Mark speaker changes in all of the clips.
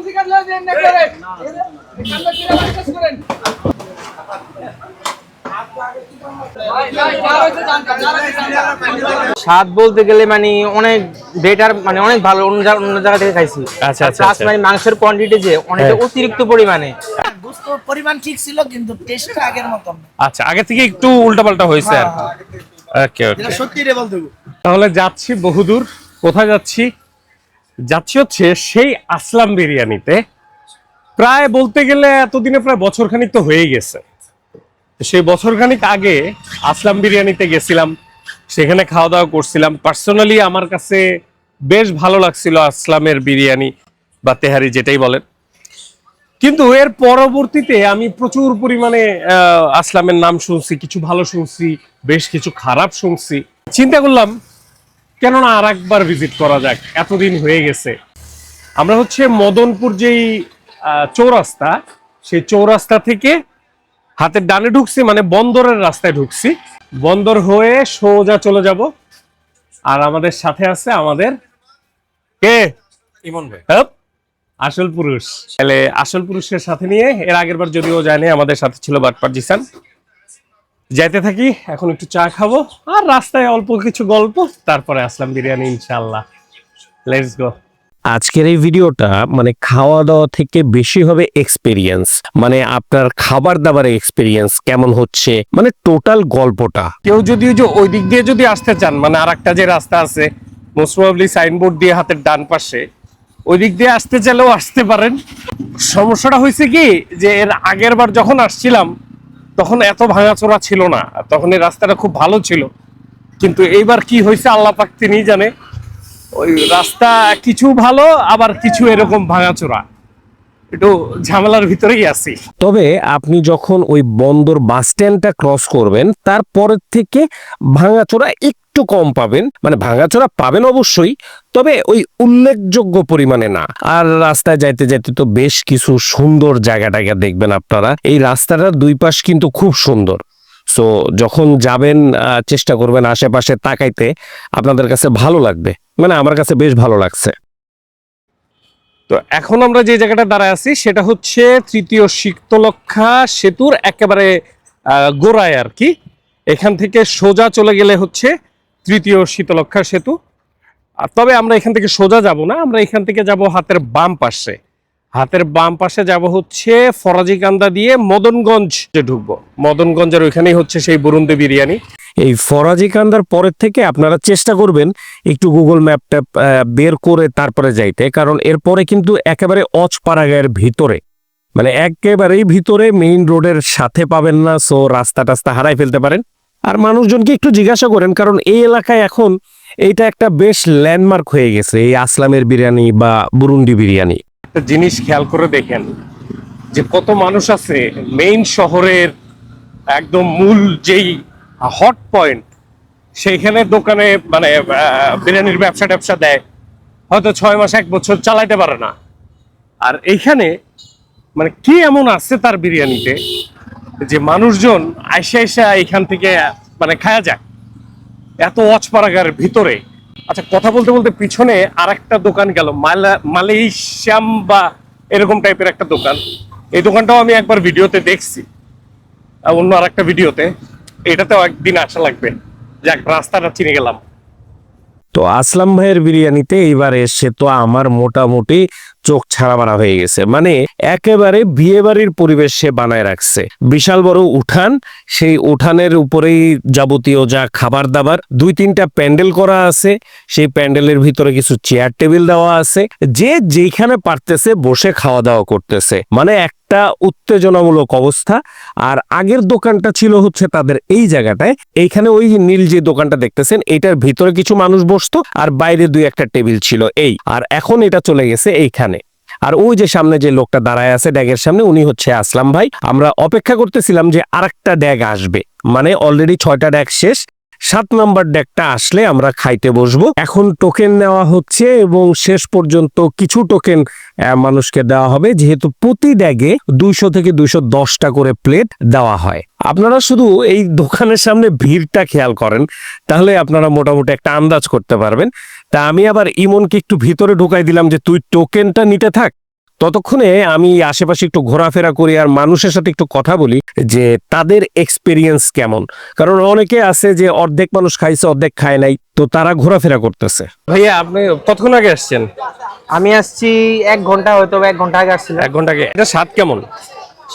Speaker 1: এখানে করেন
Speaker 2: স্বাদ বলতে গেলে মানে অনেক বেটার মানে অনেক ভালো অন্য জায়গা অন্য জায়গা থেকে খাইছি।
Speaker 3: আচ্ছা, আচ্ছা, আচ্ছা।
Speaker 2: মানে মাংসের কোয়ান্টিটি যে অনেক
Speaker 3: হ্যাঁ।
Speaker 2: অতিরিক্ত পরিমাণে।
Speaker 4: পরিমাণ ঠিক ছিল কিন্তু টেস্টটা আগের মতন।
Speaker 3: আচ্ছা আগে থেকে একটু উল্টাপাল্টা হয়েছে আর ওকে ওকে
Speaker 4: সত্যি রে বলতে
Speaker 3: তাহলে যাচ্ছি বহুদূর। কোথায় যাচ্ছি? যাচ্ছি হচ্ছে সেই আসলাম বিরিয়ানিতে। প্রায় বলতে গেলে এতদিনে প্রায় বছরখানিক তো হয়ে গেছে। সেই বছরখানিক আগে আসলাম বিরিয়ানিতে গেছিলাম, সেখানে খাওয়া দাওয়া করছিলাম। পার্সোনালি আমার কাছে বেশ ভালো লাগছিল আসলামের বিরিয়ানি বা তেহারি যেটাই বলেন। কিন্তু এর পরবর্তীতে আমি প্রচুর পরিমাণে আসলামের নাম শুনছি, কিছু ভালো শুনছি, বেশ কিছু খারাপ শুনছি। চিন্তা করলাম কেননা আর একবার ভিজিট করা যাক এতদিন হয়ে গেছে। আমরা হচ্ছে মদনপুর যেই চৌরাস্তা সেই চৌরাস্তা থেকে হাতের ডানে ঢুকছি মানে বন্দরের রাস্তায় ঢুকছি। বন্দর হয়ে সোজা চলে যাব। আর আমাদের সাথে আছে আমাদের কে?
Speaker 2: ইমন ভাই।
Speaker 3: হ্যাঁ? আসল পুরুষ। তাহলে আসল পুরুষের সাথে নিয়ে এর আগের বার যদিও জানি আমাদের সাথে ছিল বাটপার জিসান যাইতে থাকি এখন একটু চা খাব আর রাস্তায় অল্প কিছু গল্প তারপরে আসলাম বিরিয়ানি ইনশাল্লাহ লেটস গো
Speaker 5: আজকের এই ভিডিওটা মানে খাওয়া দাওয়া থেকে বেশি হবে এক্সপিরিয়েন্স মানে আপনার খাবার দাবারের এক্সপিরিয়েন্স কেমন হচ্ছে মানে টোটাল গল্পটা।
Speaker 3: কেউ যদি ওই যে ওই দিক দিয়ে যদি আসতে চান মানে আর একটা যে রাস্তা আছে মোস্ট প্রবাবলি সাইনবোর্ড দিয়ে হাতের ডান পাশে ওই দিক দিয়ে আসতে চাইলেও আসতে পারেন। সমস্যাটা হয়েছে কি যে এর আগের বার যখন আসছিলাম তখন এত ভাঙাচোরা ছিল না, তখন এই রাস্তাটা খুব ভালো ছিল। কিন্তু এইবার কি হয়েছে আল্লাহ পাক তিনি জানে, ওই রাস্তা কিছু ভালো, আবার কিছু এরকম ভাঙাচোরা। একটু ঝামেলার ভিতরেই আছি।
Speaker 5: তবে আপনি যখন ওই বন্দর বাস স্ট্যান্ডটা ক্রস করবেন, তারপরের থেকে ভাঙাচোরা একটু কম পাবেন মানে ভাঙাচোরা পাবেন অবশ্যই, তবে ওই উল্লেখযোগ্য পরিমাণে না। আর রাস্তায় যাইতে যাইতে তো বেশ কিছু সুন্দর জায়গা টায়গা দেখবেন আপনারা। এই রাস্তাটার দুই পাশ কিন্তু খুব সুন্দর। সো যখন যাবেন চেষ্টা করবেন আশেপাশে তাকাইতে, আপনাদের কাছে ভালো লাগবে। মানে আমার কাছে বেশ ভালো লাগছে।
Speaker 3: তো এখন আমরা যে জায়গাটা দাঁড়ায় আছি, সেটা হচ্ছে তৃতীয় শীতলক্ষা সেতুর একেবারে গোড়ায় আর কি। এখান থেকে সোজা চলে গেলে হচ্ছে তৃতীয় শীতলক্ষা সেতু। আর তবে আমরা এখান থেকে সোজা যাব না, আমরা এখান থেকে যাব হাতের বাম পাশে। হাতের বাম পাশে যাব হচ্ছে ফরাজিকান্দা দিয়ে মদনগঞ্জ ঢুকবো। মদনগঞ্জের ওইখানেই হচ্ছে সেই বরুন্দে বিরিয়ানি।
Speaker 5: এই ফরাজি কান্দার পরের থেকে আপনারা চেষ্টা করবেন একটু গুগল ম্যাপ ট্যাপ বের করে তারপরে যাইতে। কারণ এরপরে কিন্তু একেবারে অচ অচপাড়াগায়ের ভিতরে মানে একেবারেই ভিতরে মেইন রোডের সাথে পাবেন না সো রাস্তা টাস্তা হারাই ফেলতে পারেন। আর মানুষজনকে একটু জিজ্ঞাসা করেন, কারণ এই এলাকায় এখন এইটা একটা বেশ ল্যান্ডমার্ক হয়ে গেছে, এই আসলামের বিরিয়ানি বা বুরুন্ডি বিরিয়ানি।
Speaker 3: একটা জিনিস খেয়াল করে দেখেন, যে কত মানুষ আছে মেইন শহরের একদম মূল যেই হট পয়েন্ট সেইখানে দোকানে মানে বিরিয়ানির ব্যবসা ট্যাবসা দেয়। হয়তো ছয় মাস, এক বছর চালাইতে পারে না। আর এইখানে মানে কি এমন আছে তার বিরিয়ানিতে, যে মানুষজন আইসা আইসা এখান থেকে মানে খায়া যায়? এত অচপাড়াগার ভিতরে। আচ্ছা কথা বলতে বলতে পিছনে আর একটা দোকান গেল, মালা, মালয়েশিয়াম বা এরকম টাইপের একটা দোকান। এই দোকানটাও আমি একবার ভিডিওতে দেখছি। অন্য আর একটা ভিডিওতে। এটাতেও একদিন আসা লাগবে। যাক, রাস্তাটা চিনে গেলাম।
Speaker 5: তো আসলাম ভাইয়ের বিরিয়ানিতে, এইবার এসে তো আমার মোটামুটি চোখ ছাড়া মারা হয়ে গেছে। মানে একেবারে বিয়ে বাড়ির পরিবেশ সে বানায় রাখছে। বিশাল বড় উঠান, সেই উঠানের উপরেই যাবতীয় যা খাবার দাবার দুই তিনটা প্যান্ডেল করা আছে। সেই প্যান্ডেলের ভিতরে কিছু চেয়ার টেবিল দেওয়া আছে। যে যেখানে পারতেছে বসে খাওয়া দাওয়া করতেছে। মানে একটা উত্তেজনামূলক অবস্থা। আর আগের দোকানটা ছিল হচ্ছে তাদের এই জায়গাটায়। এইখানে ওই নীল যে দোকানটা দেখতেছেন এটার ভিতরে কিছু মানুষ বসতো। আর বাইরে দুই একটা টেবিল ছিল এই। আর এখন এটা চলে গেছে এইখানে। আর ওই যে সামনে যে লোকটা দাঁড়ায় আছে ড্যাগের সামনে, উনি হচ্ছে আসলাম ভাই। আমরা অপেক্ষা করতেছিলাম যে আরেকটা ড্যাগ আসবে। মানে অলরেডি ছয়টা ড্যাগ শেষ, সাত নাম্বার ডেকটা আসলে আমরা খাইতে বসবো। এখন টোকেন নেওয়া হচ্ছে এবং শেষ পর্যন্ত কিছু টোকেন মানুষকে দেওয়া হবে। যেহেতু প্রতি ড্যাগে দুইশো থেকে দুইশো দশটা করে প্লেট দেওয়া হয়। আপনারা শুধু এই দোকানের সামনে ভিড়টা খেয়াল করেন, তাহলে আপনারা মোটামুটি একটা আন্দাজ করতে পারবেন। তা আমি আবার ইমনকে একটু ভিতরে ঢুকাই দিলাম যে তুই টোকেনটা নিতে থাক। ততক্ষণে আমি আশেপাশে একটু ঘোরাফেরা করি আর মানুষের সাথে একটু কথা বলি যে তাদের এক্সপিরিয়েন্স কেমন? কারণ অনেকে আছে যে অর্ধেক মানুষ খাইছে অর্ধেক খায় নাই তো তারা ঘোরাফেরা করতেছে।
Speaker 3: ভাইয়া আপনি কতক্ষণ আগে আসছেন?
Speaker 2: আমি আসছি এক ঘণ্টা হয়তো বা এক ঘণ্টা আগে আসছিলাম।
Speaker 3: এক ঘণ্টা আগে। এটা স্বাদ কেমন?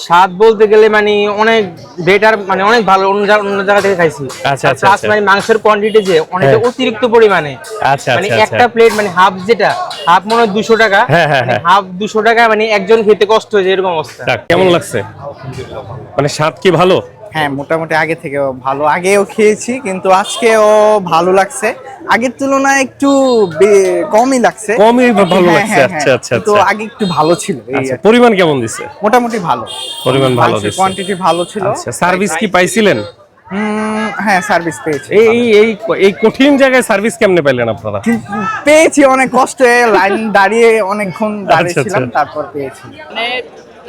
Speaker 2: স্বাদ বলতে গেলে মানে অনেক বেটার মানে অনেক ভালো। অন্য জায়গা অন্য জায়গা থেকে খাইছি।
Speaker 3: আচ্ছা, আচ্ছা,
Speaker 2: প্লাস
Speaker 3: আচ্ছা।
Speaker 2: মানে মাংসের কোয়ান্টিটি যে অনেকটা
Speaker 3: হ্যাঁ।
Speaker 2: অতিরিক্ত পরিমাণে।
Speaker 3: আচ্ছা
Speaker 2: মানে
Speaker 3: আচ্ছা
Speaker 2: একটা প্লেট মানে হাফ যেটা হাফ মনে হয় দুশো টাকা।
Speaker 3: হ্যাঁ, হ্যাঁ, হ্যাঁ।
Speaker 2: হাফ দুশো টাকা মানে একজন খেতে কষ্ট হয়েছে এরকম অবস্থা।
Speaker 3: কেমন লাগছে? মানে স্বাদ কি ভালো?
Speaker 1: হ্যাঁ মোটামুটি আগে থেকে ভালো। আগেও খেয়েছি কিন্তু আজকেও ভালো লাগছে। আগের তুলনায় একটু কমই লাগছে।
Speaker 3: কমই ভালো
Speaker 1: হ্যাঁ,
Speaker 3: লাগছে।
Speaker 1: হ্যাঁ,
Speaker 3: আচ্ছা
Speaker 1: হ্যাঁ।
Speaker 3: আচ্ছা
Speaker 1: কিন্তু
Speaker 3: আচ্ছা।
Speaker 1: আগে একটু ভালো ছিল
Speaker 3: আচ্ছা পরিমাণ কেমন দিছে
Speaker 1: মোটামুটি ভালো।
Speaker 3: পরিমাণ ভালো দিছে
Speaker 1: কোয়ান্টিটি ভালো ছিল।
Speaker 3: আচ্ছা সার্ভিস কি পাইছিলেন?
Speaker 1: হুম, হ্যাঁ সার্ভিস পেয়েছি।
Speaker 3: এই এই- এই কঠিন জায়গায় সার্ভিস কেমনে পাইলেন আপনারা?
Speaker 1: পেয়েছি অনেক কষ্টে লাইন দাঁড়িয়ে অনেকক্ষণ দাঁড়িয়েছিলাম
Speaker 3: আচ্ছা।
Speaker 1: তারপর পেয়েছি।
Speaker 6: মানে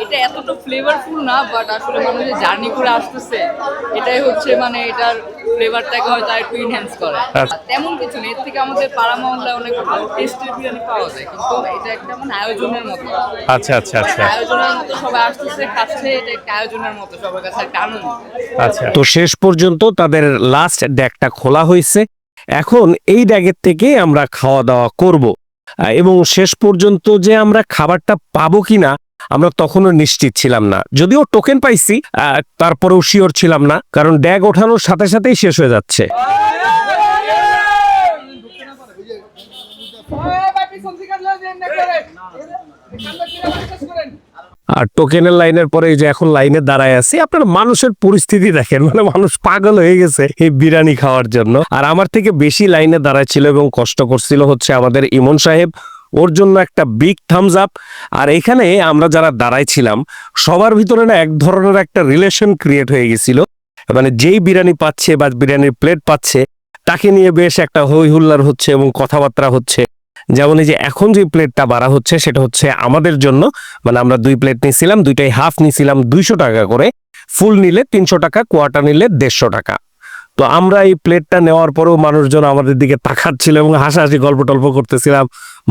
Speaker 6: এটা এতটা ফ্লেভারফুল না বাট আসলে মানুষ যে জার্নি করে আসতেছে এটাই হচ্ছে মানে এটার ফ্লেভারটাকে হয়তো একটু ইনহ্যান্স করে।
Speaker 3: আচ্ছা।
Speaker 6: তেমন কিছু নেই এর থেকে আমাদের পাড়া মহল্লায় অনেক ভালো টেস্টের বিরিয়ানি পাওয়া যায় কিন্তু এটা একটা মানে আয়োজনের মতো।
Speaker 3: আচ্ছা আচ্ছা আচ্ছা।
Speaker 6: আয়োজনের মতো সবাই আসতেছে খাচ্ছে এটা একটা আয়োজনের মতো সবার কাছে একটা আনন্দ।
Speaker 3: আচ্ছা
Speaker 5: তো শেষ পর্যন্ত তাদের লাস্ট ড্যাগটা খোলা হয়েছে। এখন এই ড্যাগের থেকে আমরা খাওয়া দাওয়া করব। এবং শেষ পর্যন্ত যে আমরা খাবারটা পাবো কিনা আমরা তখনও নিশ্চিত ছিলাম না। যদিও টোকেন পাইছি তারপরেও শিওর ছিলাম না, কারণ ড্যাগ ওঠানোর সাথে সাথেই শেষ হয়ে যাচ্ছে। আর টোকেনের লাইনের পরে যে এখন লাইনে দাঁড়ায় আছি, আপনার মানুষের পরিস্থিতি দেখেন মানে মানুষ পাগল হয়ে গেছে এই বিরিয়ানি খাওয়ার জন্য। আর আমার থেকে বেশি লাইনে দাঁড়ায় ছিল এবং কষ্ট করছিল হচ্ছে আমাদের ইমন সাহেব। ওর জন্য একটা বিগ থামস আপ আর এখানে আমরা যারা দাঁড়ায় ছিলাম, সবার ভিতরে না এক ধরনের একটা রিলেশন ক্রিয়েট হয়ে গেছিল। মানে যেই বিরিয়ানি পাচ্ছে বা বিরিয়ানির প্লেট পাচ্ছে, তাকে নিয়ে বেশ একটা হই হুল্লার হচ্ছে এবং কথাবার্তা হচ্ছে। যেমন এই যে এখন যে প্লেটটা বাড়া হচ্ছে, সেটা হচ্ছে আমাদের জন্য। মানে আমরা দুই প্লেট নিয়েছিলাম দুইটাই হাফ নিয়েছিলাম দুইশো টাকা করে। ফুল নিলে তিনশো টাকা কোয়ার্টার নিলে দেড়শো টাকা। তো আমরা এই প্লেটটা নেওয়ার পরেও মানুষজন আমাদের দিকে তাকাচ্ছিল এবং হাসাহাসি, গল্প টল্প করতেছিলাম,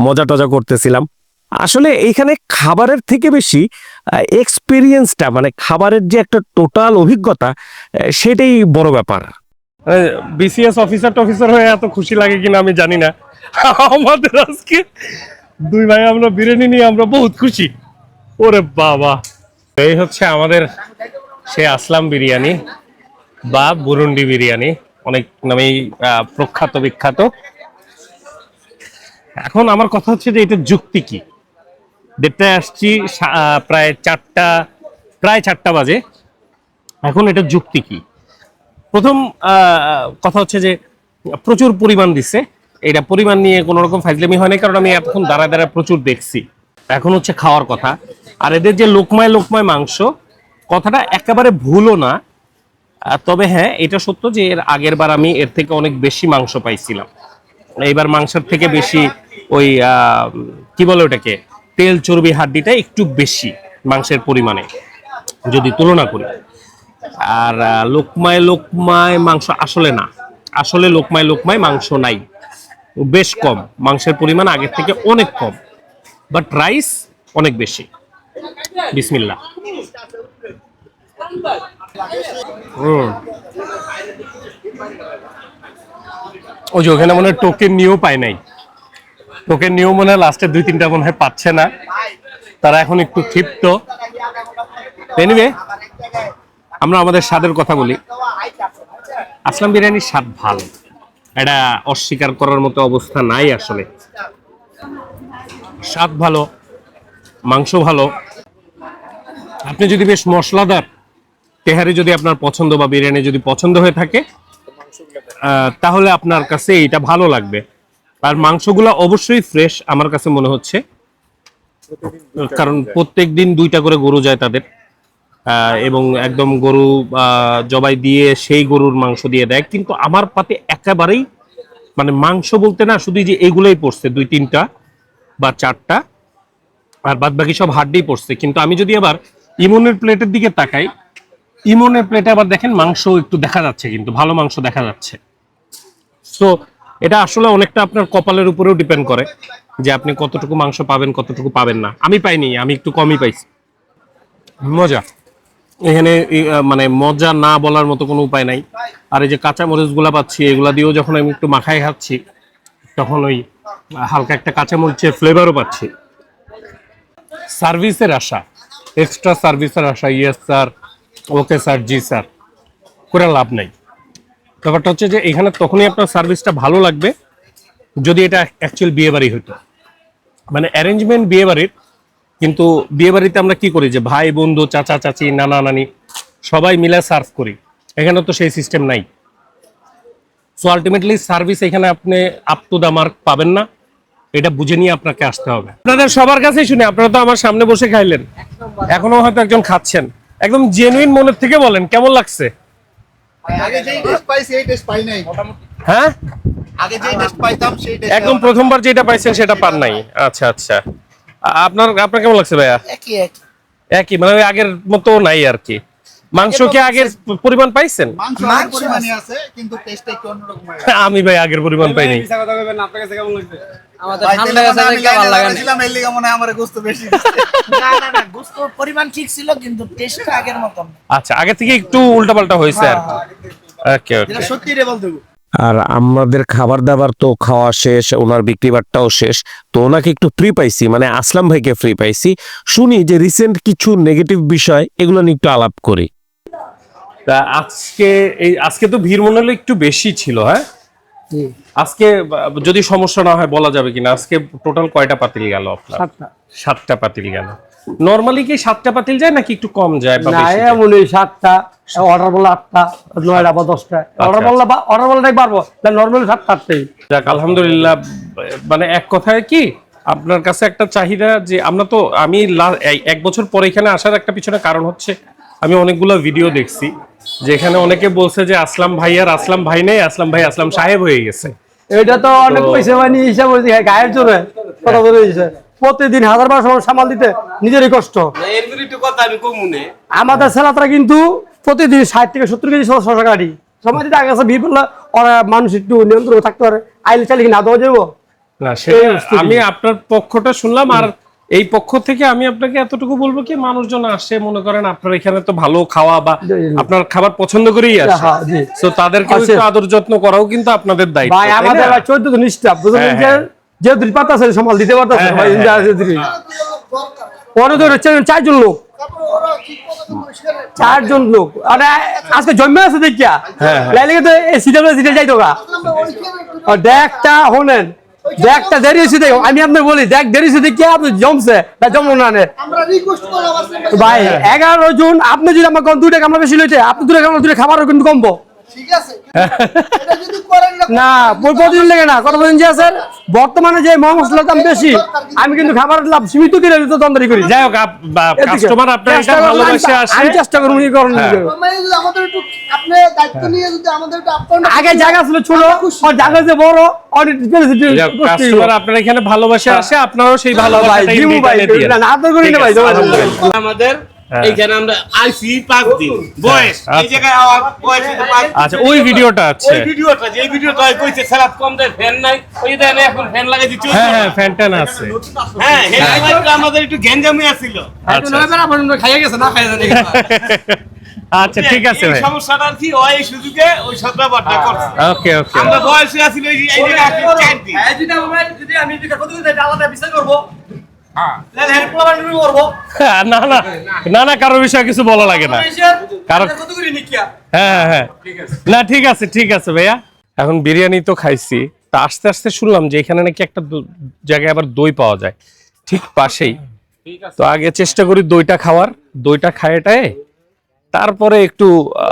Speaker 5: মজা টজা করতেছিলাম। আসলে এইখানে খাবারের থেকে বেশি এক্সপিরিয়েন্সটা মানে খাবারের যে একটা টোটাল অভিজ্ঞতা সেটাই বড় ব্যাপার।
Speaker 3: বিসিএস অফিসার টফিসার হয়ে এত খুশি লাগে কিনা আমি জানি না। আমাদের আজকে দুই ভাই, আমরা বিরিয়ানি নিয়ে আমরা বহুত খুশি। ওরে বাবা। এই হচ্ছে আমাদের সে আসলাম বিরিয়ানি। বা বুরুন্ডি বিরিয়ানি, অনেক নামেই প্রখ্যাত, বিখ্যাত। এখন আমার কথা হচ্ছে যে এটা যুক্তি কি? দেড়টায় আসছি প্রায় চারটা প্রায় চারটা বাজে। এখন এটা যুক্তি কি? প্রথম কথা হচ্ছে যে প্রচুর পরিমাণ দিচ্ছে এটা পরিমাণ নিয়ে কোনো রকম ফাইজলামি হয় না কারণ আমি এতক্ষণ দাঁড়ায় দাঁড়ায় প্রচুর দেখছি। এখন হচ্ছে খাওয়ার কথা। আর এদের যে লোকমায় লোকমায় মাংস, কথাটা একেবারে ভুলও না। তবে হ্যাঁ এটা সত্য যে এর আগের বার আমি এর থেকে অনেক বেশি মাংস পাইছিলাম। এইবার মাংসের থেকে বেশি ওই কি বলে ওটাকে? তেল চর্বি হাড্ডিটা একটু বেশি মাংসের পরিমাণে, যদি তুলনা করি। আর লোকমায় লোকমায় মাংস আসলে না। আসলে লোকমায় লোকমায় মাংস নাই। বেশ কম, মাংসের পরিমাণ আগের থেকে অনেক কম। বাট রাইস অনেক বেশি। বিসমিল্লা হুম। ওই যে ওখানে মনে হয় টোকেন নিয়েও পায় নাই। টোকেন নিয়েও মনে হয় লাস্টে দুই, তিনটা মনে হয় পাচ্ছে না। তারা এখন একটু ক্ষিপ্ত। এনিওয়ে আমরা আমাদের স্বাদের কথা বলি। আসলাম বিরিয়ানির স্বাদ ভালো। এটা অস্বীকার করার মতো অবস্থা নাই আসলে। স্বাদ ভালো, মাংস ভালো। আপনি যদি বেশ মশলাদার তেহারি যদি আপনার পছন্দ বা বিরিয়ানি যদি পছন্দ হয়ে থাকে তাহলে আপনার কাছে এটা ভালো লাগবে। আর মাংসগুলো অবশ্যই ফ্রেশ আমার কাছে মনে হচ্ছে। কারণ প্রত্যেক দিন দুইটা করে গরু যায় তাদের। এবং একদম গরু জবাই দিয়ে সেই গরুর মাংস দিয়ে দেয়। কিন্তু আমার পাতে একেবারেই মানে মাংস বলতে না শুধু যে এগুলোই পড়ছে, দুই তিনটা বা চারটা। আর বাদ বাকি সব হাড্ডি পড়ছে। কিন্তু আমি যদি আবার ইমনের প্লেটের দিকে তাকাই ইমনের প্লেটে আবার দেখেন মাংস একটু দেখা যাচ্ছে কিন্তু, ভালো মাংস দেখা যাচ্ছে। সো এটা আসলে অনেকটা আপনার কপালের উপরেও ডিপেন্ড করে যে আপনি কতটুকু মাংস পাবেন, কতটুকু পাবেন না। আমি পাইনি, আমি একটু কমই পাইছি। মজা। এখানে মানে মজা না বলার মতো কোনো উপায় নাই। আর এই যে কাঁচা মরিচগুলা পাচ্ছি, এগুলা দিয়েও যখন আমি একটু মাখায় খাচ্ছি, তখন ওই হালকা একটা কাঁচা মরিচের ফ্লেভারও পাচ্ছি। সার্ভিসের আশা এক্সট্রা সার্ভিসের আশা ইয়েস স্যার ওকে স্যার, জি স্যার। করে লাভ নাই। ব্যাপারটা হচ্ছে যে এখানে তখনই আপনার সার্ভিসটা ভালো লাগবে যদি এটা অ্যাকচুয়াল বিয়ে বাড়ি হতো মানে অ্যারেঞ্জমেন্ট বিয়ে বাড়ির কিন্তু বিয়ে বাড়িতে আমরা কি করি যে ভাই, বন্ধু, চাচা, চাচি, নানা, নানি, সবাই মিলে সার্ভ করি। এখানে তো সেই সিস্টেম নাই। সো আলটিমেটলি সার্ভিস এখানে আপনি আপ টু দা মার্ক পাবেন না। এটা বুঝে নিয়ে আপনাকে আসতে হবে। আপনাদের সবার কাছেই শুনে, আপনারা তো আমার সামনে বসে খাইলেন। এখনও হয়তো একজন খাচ্ছেন। একদম জেনুইন মনের থেকে বলেন কেমন লাগছে?
Speaker 7: আগে যেই টেস্ট পাইছি এই টেস্ট পাই নাই।
Speaker 3: হ্যাঁ?
Speaker 7: আগে যেই টেস্ট পাইতাম সেই টেস্ট
Speaker 3: একদম প্রথমবার যেটা পাইছেন সেটা পান নাই। আচ্ছা আচ্ছা। আপনার আপনার কেমন লাগছে ভাইয়া?
Speaker 4: একই একই।
Speaker 3: একই মানে ওই আগের মতো নাই আর কি। মাংস কি আগের পরিমাণ পাইছেন?
Speaker 7: হয়ে
Speaker 3: আমি ভাই আগের পরিমাণ পাইনি।
Speaker 6: আমাদের
Speaker 7: ভাই,
Speaker 6: ঠান্ডা
Speaker 7: তেলে
Speaker 6: গেছে
Speaker 7: হয় আমি
Speaker 6: ভালো লাগে না।
Speaker 7: লাগাইছিলাম, এর লিগে মনে আমার গোস্ত বেশি
Speaker 4: না না না গোস্তর পরিমাণ ঠিক ছিল কিন্তু টেস্টটা আগের মতন।
Speaker 3: আচ্ছা আগে থেকে একটু উল্টাপাল্টা হয়েছে আর ওকে ওকে
Speaker 7: সত্যি রে বলতে
Speaker 5: আর আমাদের খাবার দাবার তো খাওয়া শেষ ওনার বিক্রি বাট্টাও শেষ। তো ওনাকে একটু ফ্রি পাইছি মানে আসলাম ভাইকে ফ্রি পাইছি। শুনি যে রিসেন্ট কিছু নেগেটিভ বিষয় এগুলো নিয়ে একটু আলাপ করি।
Speaker 3: তা আজকে এই আজকে তো ভিড় মনে হলো একটু বেশি ছিল হ্যাঁ? আজকে যদি সমস্যা না হয় বলা যাবে কিনা? আজকে টোটাল কয়টা পাতিল গেল আপনার? সাতটা। পাতিল গেল। নর্মালি কি সাতটা পাতিল যায় নাকি একটু কম যায়
Speaker 8: না
Speaker 3: যায়?
Speaker 8: সাতটা অর্ডার বললে আটটা নয়টা বা দশটা। অর্ডার বললে অর্ডার বললে পারব নর্মালি সাতটা আটটাই।
Speaker 3: যাক আলহামদুলিল্লাহ মানে এক কথায় কি আপনার কাছে একটা চাহিদা যে আমরা তো আমি এক বছর পরে এখানে আসার একটা পিছনে কারণ হচ্ছে আমি অনেকগুলো ভিডিও দেখছি যেখানে অনেকে বলছে যে আসলাম ভাই আর আসলাম ভাই নেই আসলাম ভাই আসলাম সাহেব হয়ে গেছে।
Speaker 8: এটা তো অনেক পয়সা মানে হিসাব হয়েছে গায়ের জোরে কথা বলে দিয়েছে। প্রতিদিন হাজার বারোশো মানুষ সামাল দিতে নিজেরই কষ্ট। আমাদের ছেলেরা কিন্তু প্রতিদিন ষাট থেকে সত্তর কেজি শশা কাটি। সময় যদি আগে ওরা মানুষ একটু নিয়ন্ত্রণ থাকতে পারে। আইলে চাইলে কি না দেওয়া যাব?
Speaker 3: না সেটা আমি আপনার পক্ষটা শুনলাম আর এই পক্ষ থেকে আমি আপনাকে এতটুকু বলব কি মানুষজন আসে মনে করেন আপনার এখানে তো ভালো খাওয়া বা। আপনার খাবার পছন্দ করেই আসে
Speaker 8: হ্যাঁ, জি।
Speaker 3: তো তাদেরকে
Speaker 8: আছে।
Speaker 3: একটু আদর যত্ন করাও কিন্তু আপনাদের দায়িত্ব
Speaker 8: ভাই আমাদের
Speaker 3: না?
Speaker 8: চোদ্দ জন স্টাফ বুঝলেন
Speaker 3: হ্যাঁ,
Speaker 8: যে
Speaker 3: হ্যাঁ।
Speaker 8: যে দুই দিতে পারতেছে
Speaker 3: হ্যাঁ,
Speaker 8: ভাই
Speaker 3: হ্যাঁ,
Speaker 8: আছে দিদি। পরে তো চার- চারজন লোক চারজন লোক আরে আজকে জন্মে আছে দেখিয়া
Speaker 3: হ্যাঁ,
Speaker 8: লাইলে তো সিটে সিটে যাইতো গা দেখটা হলেন দেখটা দেরি হয়েছে দেখ আমি আপনার বলি দেখ দেরি হয়েছে কে আপনি জমছে? না জমলো না
Speaker 7: ভাই,
Speaker 8: এগারো জন আপনি যদি আমার দুইটা কামড়া বেশি লইতে আপনি দুটা কামড়া দুটা খাবারও কিন্তু কমবো।
Speaker 7: ঠিক আছে? এটা যদি করেন না
Speaker 8: না প্রতিদিন লেগে না কথা যে স্যার বর্তমানে যে মশলার দাম বেশি আমি কিন্তু খাবার লাভ সীমিত কিনে তো দন্দরি করি।
Speaker 3: যাই হোক আপ- বা-
Speaker 8: এদিকে।
Speaker 3: কাস্টমার আপনার এটা ভালোবাসে আসে।
Speaker 8: আমি চেষ্টা করুন উনি করুন উনি করুন।
Speaker 7: মানে যদি আমাদের একটু আপনি দায়িত্ব নিয়ে যদি আমাদের একটু আপনার
Speaker 8: আগে জায়গা ছিল ছোট আর জায়গা যে বড় অনেক
Speaker 3: কাস্টমার আপনার এখানে ভালোবাসে আসে আপনারাও সেই
Speaker 8: ভাই
Speaker 3: ভালোবাসাটা
Speaker 8: ভাই না না করি না ভাই
Speaker 3: ঠিক আছে,
Speaker 8: জমা দিন।
Speaker 9: আমাদের
Speaker 3: হ্যাঁ।
Speaker 9: এইখানে আমরা আইসি পাঁচ দিন। বয়স। এই
Speaker 3: আচ্ছা।
Speaker 9: জায়গায় আমার বয়স
Speaker 3: আচ্ছা ওই ভিডিওটা আছে।
Speaker 9: ওই ভিডিওটা যে ভিডিওটা কইছে সালাদ কম দেয় ফ্যান নাই। ওই দেন এখন ফ্যান লাগাই দিচ্ছি
Speaker 3: হ্যাঁ হ্যাঁ ফ্যানটান আছে।
Speaker 9: হ্যাঁ হ্যাঁ। একটু আমাদের একটু গ্যাঞ্জামি আছিল।
Speaker 3: আচ্ছা
Speaker 8: খাইয়া গেছে না খাইয়া জানি
Speaker 3: আচ্ছা ঠিক আছে ভাই।
Speaker 9: সমস্যাটা কি ওই এই সুযোগে ওই সদ্রাবাদটা করছে।
Speaker 3: ওকে ওকে।
Speaker 9: আমরা বয়সে আছি এই এই জায়গায় আসলে চার দিন।
Speaker 8: যদি আমি আলাদা বিচার করব তাহলে হেল্প করব?
Speaker 3: না না না না কারও বিষয়ে কিছু বলা লাগে না।
Speaker 8: করে নিকিয়া?
Speaker 3: হ্যাঁ হ্যাঁ না ঠিক আছে ঠিক আছে ভাইয়া। এখন বিরিয়ানি তো খাইছি তা আস্তে আস্তে শুনলাম যে এখানে নাকি একটা দো- জায়গায় আবার দই পাওয়া যায়। ঠিক পাশেই। তো আগে চেষ্টা করি দইটা খাওয়ার দইটা খাইটায় তারপরে একটু আহ,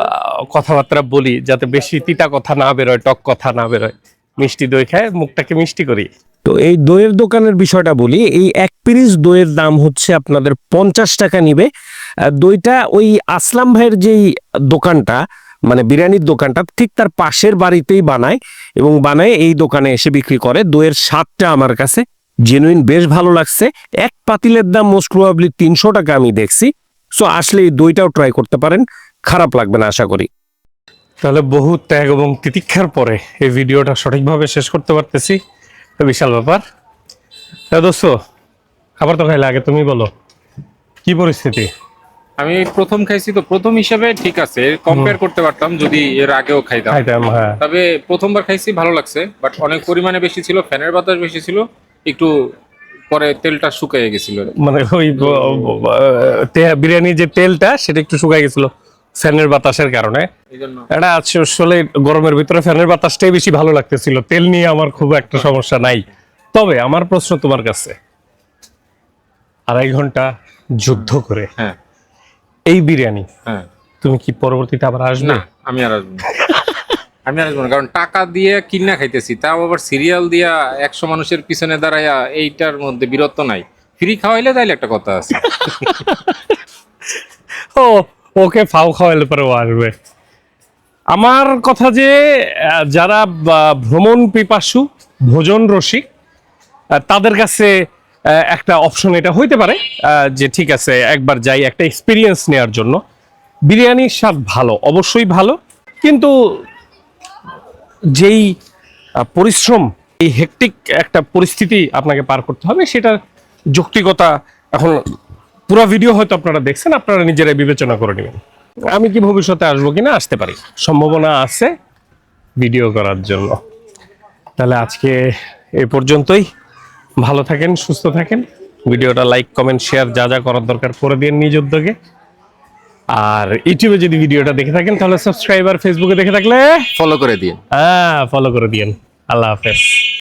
Speaker 3: কথাবার্তা বলি যাতে বেশি তিতা কথা না বেরোয় টক কথা না বেরোয়। মিষ্টি দই খায় মুখটাকে মিষ্টি করি।
Speaker 5: তো এই দইয়ের দোকানের বিষয়টা বলি, এই এক পিরিচ দইয়ের দাম হচ্ছে আপনাদের পঞ্চাশ টাকা নিবে। দইটা ওই আসলাম ভাইয়ের যেই দোকানটা মানে বিরিয়ানির দোকানটা, ঠিক তার পাশের বাড়িতেই বানায় এবং বানায় এই দোকানে এসে বিক্রি করে। দইয়ের স্বাদটা আমার কাছে জেনুইন বেশ ভালো লাগছে। এক পাতিলের দাম মোস্ট প্রবাবলি তিনশো টাকা আমি দেখছি। সো আসলে এই দইটাও ট্রাই করতে পারেন, খারাপ লাগবে না আশা করি।
Speaker 3: তাহলে বহু ত্যাগ এবং তিতিক্ষার পরে এই ভিডিওটা সঠিকভাবে শেষ করতে পারতেছি। বিশাল ব্যাপার। দোস্ত খাবার তো খাইলে আগে তুমি বলো কি পরিস্থিতি?
Speaker 10: আমি প্রথম খাইছি তো প্রথম হিসাবে ঠিক আছে কম্পেয়ার করতে পারতাম যদি এর আগেও খাইতাম।
Speaker 3: খাইতাম হ্যাঁ।
Speaker 10: তবে প্রথমবার খাইছি ভালো লাগছে বাট অনেক পরিমাণে বেশি ছিল ফ্যানের বাতাস বেশি ছিল একটু পরে তেলটা শুকিয়ে গেছিল।
Speaker 3: মানে ওই বিরিয়ানির যে তেলটা সেটা একটু শুকায় গেছিল। ফ্যানের বাতাসের কারণে। এটা আসলে গরমের ভিতরে ফ্যানের বাতাসটাই বেশি ভালো লাগতেছিল। তেল নিয়ে আমার খুব একটা সমস্যা নাই। তবে আমার প্রশ্ন তোমার কাছে আড়াই ঘণ্টা যুদ্ধ করে
Speaker 10: হ্যাঁ।
Speaker 3: এই বিরিয়ানি
Speaker 10: হ্যাঁ।
Speaker 3: তুমি কি পরবর্তীতে আবার আসবে?
Speaker 10: না আমি আর আসব আমি আর আসব না কারণ টাকা দিয়ে কিনা খাইতেছি তাও আবার সিরিয়াল দিয়া একশো মানুষের পিছনে দাঁড়াইয়া এইটার মধ্যে বীরত্ব নাই। ফ্রি খাওয়াইলে তাইলে একটা কথা আছে।
Speaker 3: ও ওকে ফাও খাওয়াইলে পরে ও আসবে। আমার কথা যে যারা ভ্রমণ পিপাসু, ভোজন রসিক তাদের কাছে একটা অপশন এটা হইতে পারে যে ঠিক আছে, একবার যাই, একটা এক্সপিরিয়েন্স নেওয়ার জন্য। বিরিয়ানির স্বাদ ভালো, অবশ্যই ভালো, কিন্তু যেই পরিশ্রম, এই হেকটিক একটা পরিস্থিতি আপনাকে পার করতে হবে সেটা যৌক্তিকতা এখন পুরো ভিডিও হয়তো আপনারা দেখছেন আপনারা নিজেরাই বিবেচনা করে নেবেন। আমি কি ভবিষ্যতে আসব কিনা আসতে পারি। সম্ভাবনা আছে ভিডিও করার জন্য। তাহলে আজকে এ পর্যন্তই। ভালো থাকেন সুস্থ থাকেন। ভিডিওটা লাইক কমেন্ট শেয়ার যা যা করার দরকার করে দিন নিজ উদ্যোগে। আর ইউটিউবে যদি ভিডিওটা দেখে থাকেন তাহলে সাবস্ক্রাইবার ফেসবুকে দেখে থাকলে
Speaker 10: ফলো করে দিন
Speaker 3: হ্যাঁ ফলো করে দিন আল্লাহ হাফেজ।